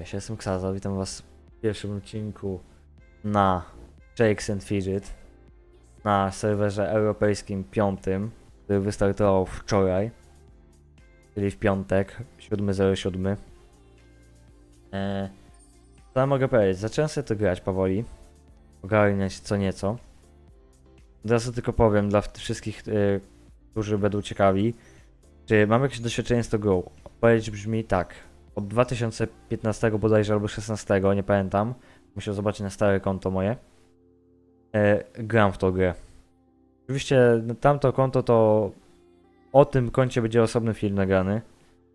Cześć, jestem Ksaza, witam was w pierwszym odcinku na Shakes and Fidget na serwerze europejskim piątym, który wystartował wczoraj, czyli w piątek, 7.07. Eee, co ja mogę powiedzieć? Zacząłem sobie to grać powoli, ogarniać co nieco. Od razu tylko powiem dla wszystkich, e, którzy będą ciekawi, czy mam jakieś doświadczenie z tą grą. Odpowiedź brzmi tak. Od 2015 bodajże albo 16, nie pamiętam. Musiał zobaczyć na stare konto moje. E, gram w tą grę. Oczywiście tamto konto to o tym koncie będzie osobny film nagrany,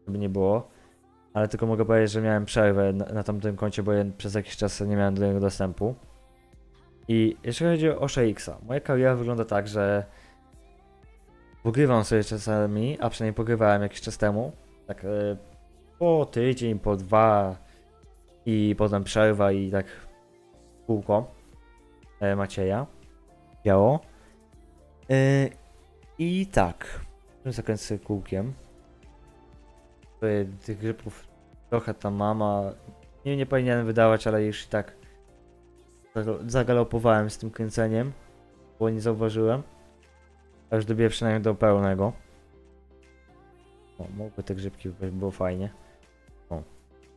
żeby nie było. Ale tylko mogę powiedzieć, że miałem przerwę na, na tamtym koncie, bo ja przez jakiś czas nie miałem do niego dostępu. I jeżeli chodzi o Shakesa, moja kariera wygląda tak, że pogrywam sobie czasami, a przynajmniej pogrywałem jakiś czas temu. Tak e, po tydzień, po dwa i potem przerwa i tak kółko e, Macieja biało. E, I tak, zakręcę kółkiem. Tych grzybów trochę tam mama. Nie, nie powinienem wydawać, ale już i tak zagal- zagalopowałem z tym kręceniem, bo nie zauważyłem. Aż dobiję przynajmniej do pełnego. O, mogły te grzybki by było fajnie.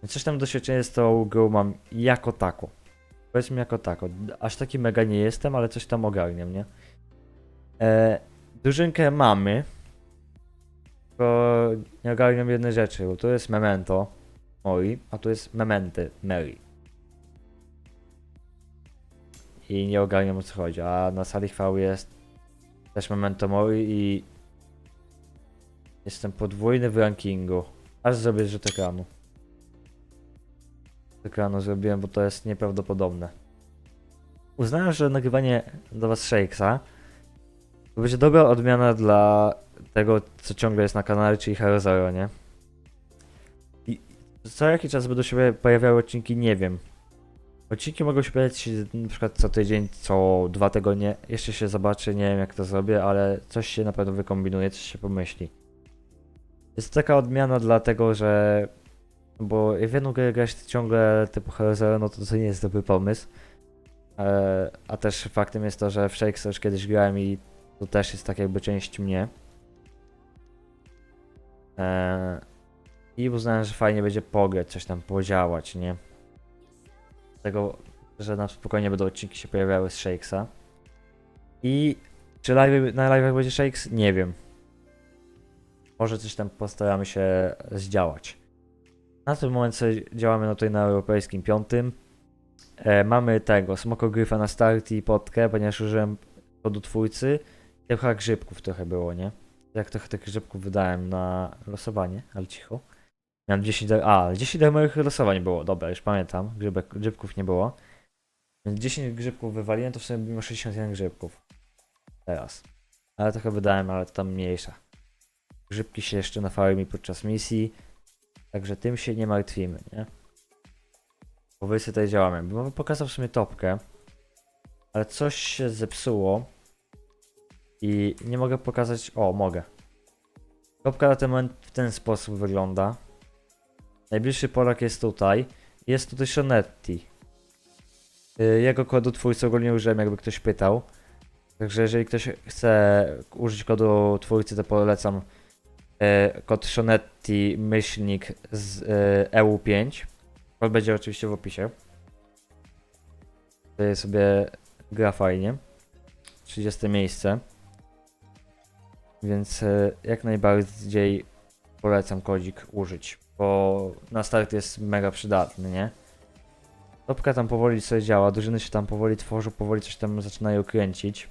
Coś tam doświadczenie z tą grą mam jako tako. Powiedzmy jako tako. Aż taki mega nie jestem, ale coś tam ogarniam, nie? E, mamy. Tylko nie ogarniam jednej rzeczy, bo tu jest Memento Mori, a tu jest Mementy Mary. I nie ogarniam o co chodzi. A na sali chwały jest też Memento Mori i Jestem podwójny w rankingu. Aż zrobię rzut ekranu. Z ekranu zrobiłem, bo to jest nieprawdopodobne. Uznałem, że nagrywanie do was Shakesa to będzie dobra odmiana dla tego, co ciągle jest na kanale, czyli Hero Zero, nie? I co jakiś czas będą się pojawiały odcinki, nie wiem. Odcinki mogą się pojawiać na przykład co tydzień, co dwa tygodnie. Jeszcze się zobaczy, nie wiem jak to zrobię, ale coś się na pewno wykombinuje, coś się pomyśli. Jest taka odmiana dlatego, że bo w jedną grę grać ciągle typu Hero Zero, no to to nie jest dobry pomysł. E, a też faktem jest to, że w Shakes już kiedyś grałem i to też jest tak jakby część mnie. E, I uznałem, że fajnie będzie pograć, coś tam podziałać, nie? Tego, że na spokojnie będą odcinki się pojawiały z Shakesa. I czy live, na live'ach będzie Shakes? Nie wiem. Może coś tam postaramy się zdziałać. Na tym momencie działamy no tutaj na europejskim piątym. E, mamy tego, smokogryfa na start i potkę, ponieważ użyłem kodu twórcy. Trochę grzybków trochę było, nie? Jak trochę tych grzybków wydałem na losowanie, ale cicho. Miałem 10 dar- A, 10 darmowych losowań było, dobra, już pamiętam. Grzybek, grzybków nie było. Więc 10 grzybków wywaliłem, to w sumie mimo 61 grzybków. Teraz. Ale trochę wydałem, ale to tam mniejsza. Grzybki się jeszcze nafały mi podczas misji. Także tym się nie martwimy, nie? Sobie tutaj działamy. Bym pokazał w sumie topkę. Ale coś się zepsuło. I nie mogę pokazać. O, mogę. Topka na ten moment w ten sposób wygląda. Najbliższy Polak jest tutaj. Jest tutaj Shonetti. Y, Jego kodu twórcy ogólnie użyłem, jakby ktoś pytał. Także jeżeli ktoś chce użyć kodu twórcy, to polecam e, kod Shonetti myślnik z e, EU5. Kod będzie oczywiście w opisie. Tutaj sobie gra fajnie. 30 miejsce. Więc e, jak najbardziej polecam kodzik użyć, bo na start jest mega przydatny, nie? Topka tam powoli sobie działa, drużyny się tam powoli tworzą, powoli coś tam zaczynają kręcić.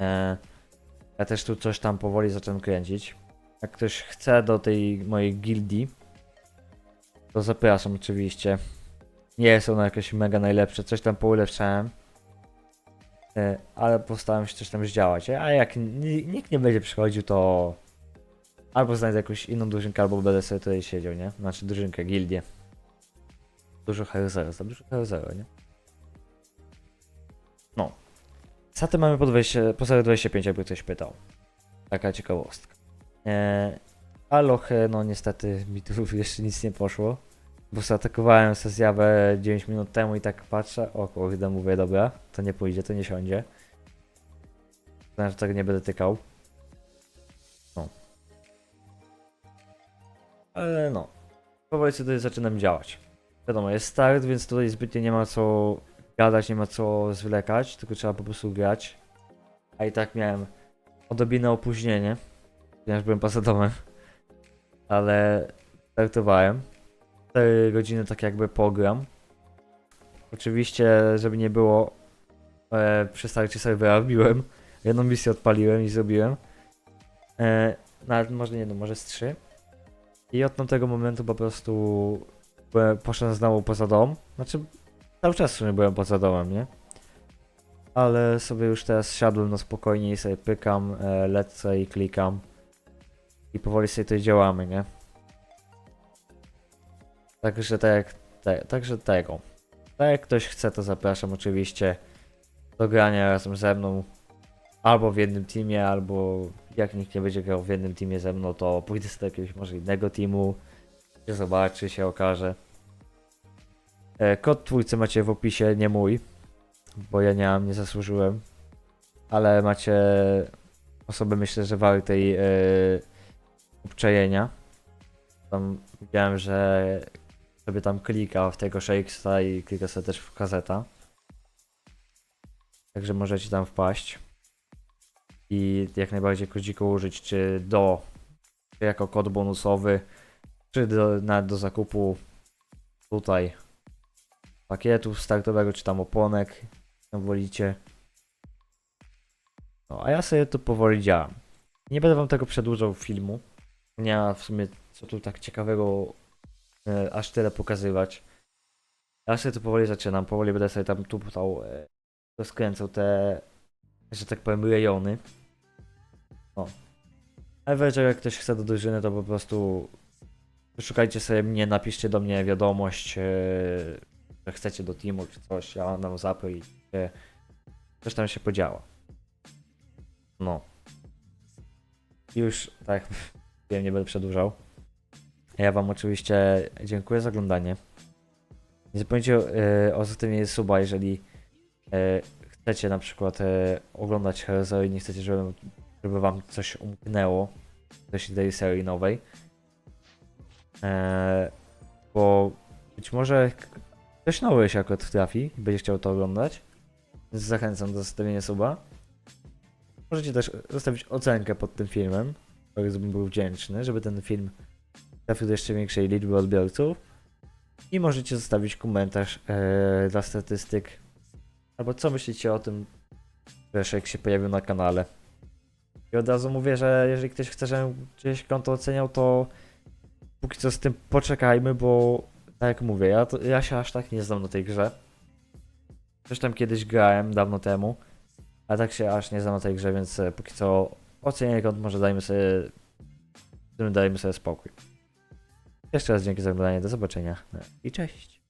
E, ja też tu coś tam powoli zacząłem kręcić. Jak ktoś chce do tej mojej gildii, to zapraszam oczywiście. Nie są one jakieś mega najlepsze, coś tam poulepszałem. E, ale postaram się coś tam zdziałać. A jak ni- nikt nie będzie przychodził, to albo znajdę jakąś inną drużynkę, albo będę sobie tutaj siedział, nie? Znaczy drużynkę, gildię. Dużo Hero Zero, za dużo Hero Zero, nie? Saty mamy po 20, po 25, jakby ktoś pytał. Taka ciekawostka. Eee, a lochy, no niestety mi tu jeszcze nic nie poszło. Bo zaatakowałem zjawę 9 minut temu i tak patrzę, o kurde, mówię, dobra, to nie pójdzie, to nie siądzie. Znaczy, tego nie będę tykał. No. Ale no, powoli tutaj zaczynam działać. Wiadomo, jest start, więc tutaj zbytnio nie ma co gadać, nie ma co zwlekać, tylko trzeba po prostu grać. A i tak miałem odrobinę opóźnienie, ponieważ byłem poza domem. Ale startowałem. 4 godziny tak jakby pogram. Oczywiście, żeby nie było, e, przy starcie serwera wbiłem. Jedną misję odpaliłem i zrobiłem. E, nawet może nie, no może z 3. I od tamtego momentu po prostu poszedłem znowu poza dom. Znaczy, cały czas w sumie byłem poza domem, nie? Ale sobie już teraz siadłem na spokojnie i sobie pykam, e, lecę i klikam. I powoli sobie tutaj działamy, nie? Także tak te, także tego. Tak jak ktoś chce, to zapraszam oczywiście do grania razem ze mną. Albo w jednym teamie, albo jak nikt nie będzie grał w jednym teamie ze mną, to pójdę do jakiegoś może innego teamu. Się zobaczy, się okaże. E, Kod twórcy macie w opisie, nie mój, bo ja nie mam, nie zasłużyłem. Ale macie osobę, myślę, że wartej e, obczajenia. Tam widziałem, że sobie tam klika w tego Shakesa i klika sobie też w gazeta. Także możecie tam wpaść. I jak najbardziej kodziku użyć, czy do, czy jako kod bonusowy, czy do, do zakupu tutaj pakietów startowego, czy tam oponek, jak wolicie. No, a ja sobie tu powoli działam. Nie będę wam tego przedłużał filmu. Nie ma w sumie co tu tak ciekawego e, aż tyle pokazywać. Ja sobie tu powoli zaczynam, powoli będę sobie tam tuptał, e, rozkręcał te, że tak powiem, rejony. O. A jeżeli jak ktoś chce do drużyny, to po prostu wyszukajcie sobie mnie, napiszcie do mnie wiadomość, e, że chcecie do teamu czy coś, ja dam zapy i e, coś tam się podziała. No. Już, tak, wiem, nie będę przedłużał. Ja wam oczywiście dziękuję za oglądanie. Nie zapomnijcie e, o zostawieniu suba, jeżeli e, chcecie na przykład e, oglądać Heroes i nie chcecie, żeby, żeby wam coś umknęło coś tej serii nowej. E, bo być może ktoś nowy się akurat trafi i będzie chciał to oglądać. Więc zachęcam do zostawienia suba. Możecie też zostawić ocenkę pod tym filmem. Bardzo bym był wdzięczny, żeby ten film trafił do jeszcze większej liczby odbiorców. I możecie zostawić komentarz e, dla statystyk. Albo co myślicie o tym, że Shake się pojawił na kanale. I od razu mówię, że jeżeli ktoś chce, żebym gdzieś konto oceniał, to póki co z tym poczekajmy, bo tak jak mówię, ja, to, ja się aż tak nie znam na tej grze. Coś tam kiedyś grałem dawno temu, a tak się aż nie znam na tej grze, więc e, póki co ocenię kont, może dajmy sobie, tym dajmy sobie spokój. Jeszcze raz dzięki za oglądanie, do zobaczenia no i cześć.